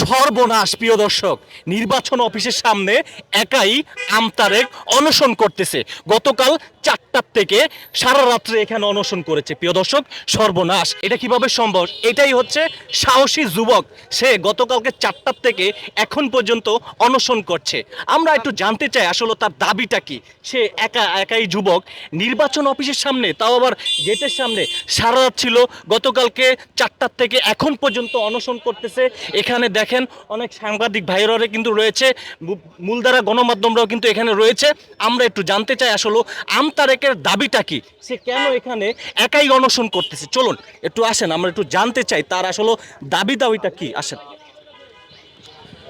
সর্বনাশ প্রিয় দর্শক। নির্বাচন অফিসের সামনে একাই আমতারেক অনশন করতেছে। গতকাল চারটার থেকে সারা রাত্রে এখানে অনশন করেছে। প্রিয় দর্শক, সর্বনাশ। এটা কীভাবে সম্ভব? এটাই হচ্ছে সাহসী যুবক। সে গতকালকে চারটার থেকে এখন পর্যন্ত অনশন করছে। আমরা একটু জানতে চাই, আসলে তার দাবিটা কি? সে একা, একাই যুবক। নির্বাচন অফিসের সামনে, তাও আবার গেটের সামনে, সারা রাত ছিল। গতকালকে চারটার থেকে এখন পর্যন্ত অনশন করতেছে। এখানে দেখেন অনেক সাংবাদিক ভাইরারে কিন্তু রয়েছে। মূলধারা গণমাধ্যমরাও কিন্তু এখানে রয়েছে। আমরা একটু জানতে চাই, আসলে আমতারেকের দাবিটা কি? সে কেন এখানে একাই অনশন করতেছে? চলুন, একটু আসেন, আমরা একটু জানতে চাই, তার আসলে দাবি দাবিটা কি? আসেন।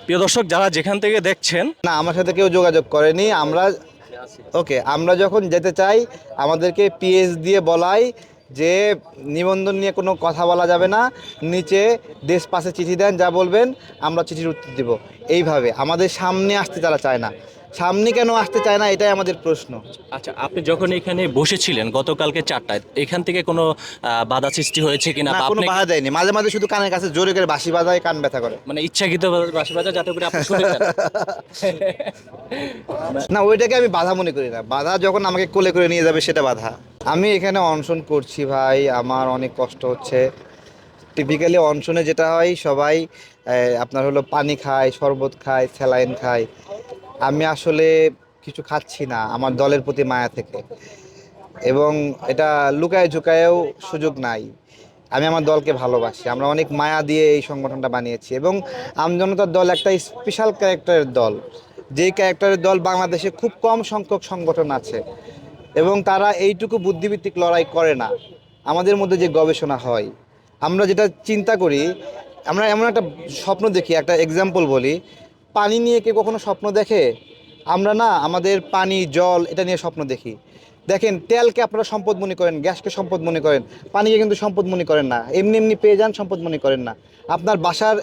প্রিয় দর্শক, যারা যেখান থেকে দেখছেন না, আমার সাথে কেউ যোগাযোগ করেনি, আমরা ওকে, আমরা যখন যেতে চাই, আমাদেরকে পিএস দিয়ে বলাই যে নিবন্ধন নিয়ে কোনো কথা বলা যাবে না, নিচে দেশ পাশে চিঠি দেন, যা বলবেন, আমরা চিঠির উত্তর দিব। এইভাবে, আমাদের সামনে আসতে তারা চায় না। সামনে কেন আসতে চায় না এটাই আমাদের প্রশ্ন। আচ্ছা আপনি যখন এখানে বসেছিলেন গতকালকে চারটায় এখান থেকে কোনো বাধা সৃষ্টি হয়েছে কিনা? না কোনো বাধা দেয়নি। মাঝে মাঝে শুধু কানের কাছে জোরে করে বাঁশি বাজায় কান ব্যথা করে। মানে ইচ্ছাকৃত বাসি বাজা যাতে করে আপনি শুনে যান। না ওইটাকে আমি বাধা মনে করি না। বাধা যখন আমাকে কোলে করে নিয়ে যাবে সেটা বাধা। আমি এখানে অনশন করছি ভাই আমার অনেক কষ্ট হচ্ছে। টিপিক্যালি অনশনে যেটা হয় সবাই আপনার হলো পানি খায় শরবত খায় স্যালাইন খায়। আমি আসলে কিছু খাচ্ছি না, আমার দলের প্রতি মায়া থেকে। এবং এটা লুকায় ঝুকায়েও সুযোগ নাই। আমি আমার দলকে ভালোবাসি, আমরা অনেক মায়া দিয়ে এই সংগঠনটা বানিয়েছি। এবং আমজনতার দল একটা স্পেশাল ক্যারেক্টারের দল। যেই ক্যারেক্টারের দল বাংলাদেশে খুব কম সংখ্যক সংগঠন আছে। এবং তারা এইটুকু বুদ্ধিভিত্তিক লড়াই করে না। আমাদের মধ্যে যে গবেষণা হয়, আমরা যেটা চিন্তা করি, আমরা এমন একটা স্বপ্ন দেখি, একটা এক্সাম্পল বলি পানি নিয়ে কেউ কখনো স্বপ্ন দেখে? আমরা না, আমাদের পানি, জল, এটা নিয়ে স্বপ্ন দেখি। দেখেন, তেলকে আপনারা সম্পদ মনে করেন, গ্যাসকে সম্পদ মনে করেন, পানিকে কিন্তু সম্পদ মনে করেন না। এমনি এমনি পেয়ে যান, সম্পদ মনে করেন না। আপনার বাসার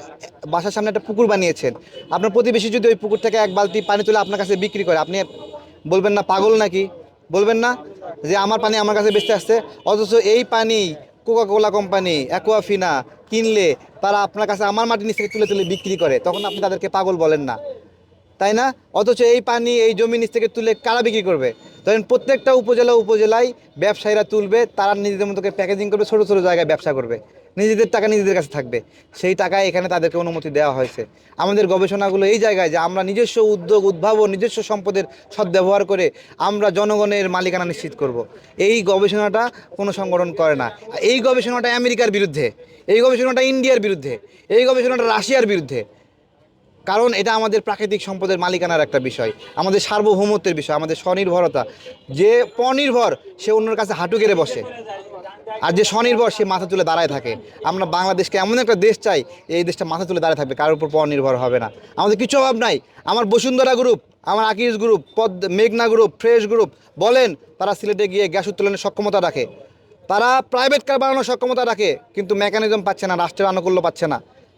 বাসার সামনে একটা পুকুর বানিয়েছেন। আপনার প্রতিবেশী যদি ওই পুকুর থেকে এক বালতি পানি তুলে আপনার কাছে বিক্রি করে, আপনি বলবেন না, পাগল নাকি? বলবেন না যে, আমার পানি আমার কাছে বেঁচতে আসছে। অথচ এই পানি কোকা কোলা কোম্পানি অ্যাকোয়াফিনা কিনলে তারা আপনার কাছে আমার মাটির নিচ থেকে তুলে তুলে বিক্রি করে, তখন আপনি তাদেরকে পাগল বলেন না। তাই না? অথচ এই পানি এই জমি নিচ থেকে তুলে কারা বিক্রি করবে? ধরেন প্রত্যেকটা উপজেলা উপজেলায় ব্যবসায়ীরা তুলবে, তারা নিজেদের মতো প্যাকেজিং করবে, ছোটো ছোটো জায়গায় ব্যবসা করবে। নিজেদের টাকা নিজেদের কাছে থাকবে। সেই টাকায় এখানে তাদেরকে অনুমতি দেওয়া হয়েছে। আমাদের গবেষণাগুলো এই জায়গায় যে আমরা নিজস্ব উদ্যোগ, উদ্ভাবন, নিজস্ব সম্পদের সদ্ব্যবহার করে আমরা জনগণের মালিকানা নিশ্চিত করব। এই গবেষণাটা কোনো সংগঠন করে না। এই গবেষণাটা আমেরিকার বিরুদ্ধে। এই গবেষণাটা ইন্ডিয়ার বিরুদ্ধে, এই গবেষণাটা রাশিয়ার বিরুদ্ধে। কারণ এটা আমাদের প্রাকৃতিক সম্পদের মালিকানার একটা বিষয়, আমাদের সার্বভৌমত্বের বিষয়, আমাদের স্বনির্ভরতা। যে পনির্ভর সে অন্যের কাছে হাঁটু কেড়ে বসে। আর যে স্বনির্ভর, সে মাথা তুলে দাঁড়ায় থাকে। আমরা বাংলাদেশকে এমন একটা দেশ চাই, এই দেশটা মাথা তুলে দাঁড়ায় থাকবে, কারোর উপর পরনির্ভর হবে না। আমাদের কিছু অভাব নাই। আমার বসুন্ধরা গ্রুপ আমার আকিজ গ্রুপ পদ, মেঘনা গ্রুপ ফ্রেশ গ্রুপ বলেন, তারা সিলেটে গিয়ে গ্যাস উত্তোলনের সক্ষমতা রাখে। তারা প্রাইভেট কার বানানোর সক্ষমতা রাখে, কিন্তু মেকানিজম পাচ্ছে না, রাষ্ট্রের আনুকূল্য পাচ্ছে না।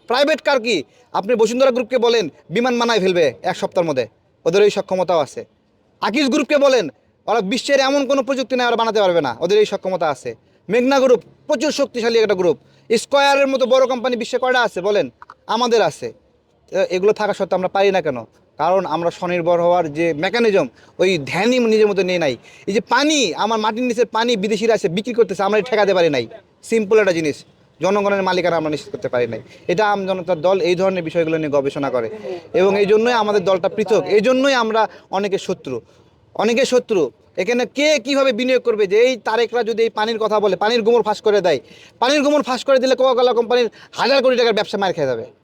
প্রাইভেট কার কি? আপনি বসুন্ধরা গ্রুপকে বলেন, বিমান বানায় ফেলবে এক সপ্তাহের মধ্যে। ওদের এই সক্ষমতাও আছে। আকিজ গ্রুপকে বলেন, ওরা বিশ্বের এমন কোনো প্রযুক্তি নেই, ওরা বানাতে পারবে না। ওদের এই সক্ষমতা আছে। মেঘনা গ্রুপ প্রচুর শক্তিশালী একটা গ্রুপ স্কোয়ারের মতো বড় কোম্পানি বিশ্বে কয়টা আছে? বলেন, আমাদের আছে। এগুলো থাকা সত্ত্বেও আমরা পারি না কেন? কারণ আমরা স্বনির্ভর হওয়ার যে মেকানিজম ওই ধ্যানই নিজের মতো নিয়ে নাই। এই যে পানি, আমার মাটির নিচের পানি বিদেশিরা আছে বিক্রি করতেছে, আমরা ঠেকাতে পারি নাই। সিম্পল একটা জিনিস, জনগণের মালিকানা আমরা নিশ্চিত করতে পারি নাই। এটা আম জনতার দল এই ধরনের বিষয়গুলো নিয়ে গবেষণা করে। এবং এই জন্যই আমাদের দলটা পৃথক, এই জন্যই আমরা অনেকে শত্রু। অনেকে শত্রু। এখানে কে কীভাবে বিনিয়োগ করবে? যে এই তারেকরা যদি এই পানির কথা বলে, পানির গোমর ফাঁস করে দেয়, পানির গোমর ফাঁস করে দিলে কোকা কোলা কোম্পানির হাজার কোটি টাকার ব্যবসা মার খেয়ে যাবে।